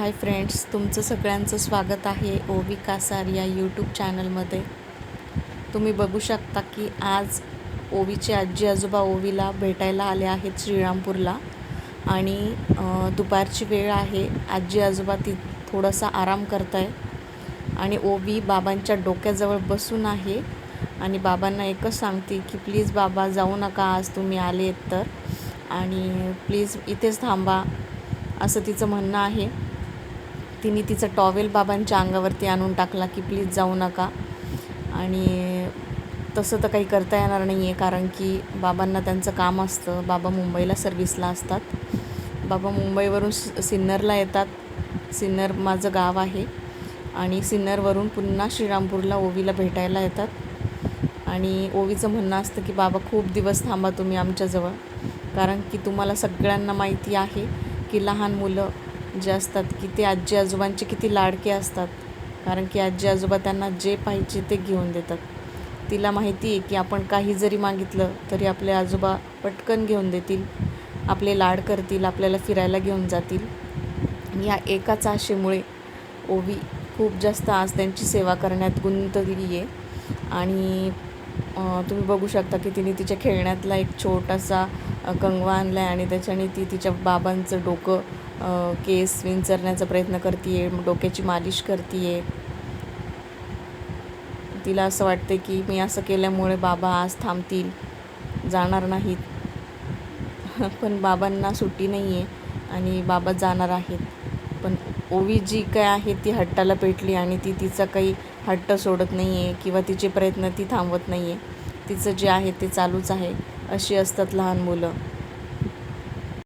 Hi friends तुमचं सगळ्यांचं स्वागत आहे ओवी कासार या यूट्यूब चॅनलमध्ये तुम्ही बघू शकता की आज ओवीचे आजी आजोबा ओवीला भेटायला आले आहेत श्रीरामपूरला. आणि दुपारची वेळ आहे. आजी आजोबा ती थोडासा आराम करत आहे आणि ओवी बाबांच्या डोक्याजवळ बसून आहे. आणि बाबांना एकच सांगते की प्लीज बाबा जाऊ नका आज तुम्ही आलेत तर. आणि प्लीज इथेच थांबा. असं तिचं म्हणणं आहे. तिने तिचं टॉवेल बाबांच्या अंगावरती आणून टाकला की प्लीज जाऊ नका. आणि तसं तर काही करता येणार नाही आहे कारण की बाबांना त्यांचं काम असतं. बाबा मुंबईला सर्व्हिसला असतात. बाबा मुंबईवरून सिन्नरला येतात. सिन्नर माझं गाव आहे. आणि सिन्नरवरून पुन्हा श्रीरामपूरला ओवीला भेटायला येतात. आणि ओवीचं म्हणणं असतं की बाबा खूप दिवस थांबा तुम्ही आमच्याजवळ. कारण की तुम्हाला सगळ्यांना माहिती आहे की लहान मुलं जे असतात की ते आजी आजोबांचे किती लाडके असतात. कारण की आजी आजोबा त्यांना जे पाहिजे ते घेऊन देतात. तिला माहिती आहे की आपण काही जरी मागितलं तरी आपले आजोबा पटकन घेऊन देतील. आपले लाड करतील आपल्याला फिरायला घेऊन जातील. या एकाच आशेमुळे ओवी खूप जास्त आज त्यांची सेवा करण्यात गुंतलेली आहे. आणि तुम्ही बघू शकता की तिने तिच्या खेळण्यातला एक छोटासा कंगवा आणला आहे आणि त्याच्याने ती तिच्या बाबांचं डोकं केस विंचरण्याचा प्रयत्न करते आहे डोक्याची मालिश करते आहे तिला असं वाटते की मी असं केल्यामुळे बाबा आज थांबतील जाणार नाहीत. पण बाबांना सुट्टी नाही आहे आणि बाबा जाणार आहेत. पण ओवी जी काय आहे ती हट्टाला पेटली आणि ती तिचा काही हट्ट सोडत नाही आहे किंवा तिचे प्रयत्न ती थांबवत नाही आहे तिचं जे आहे ते चालूच आहे. अशी असतात लहान मुलं.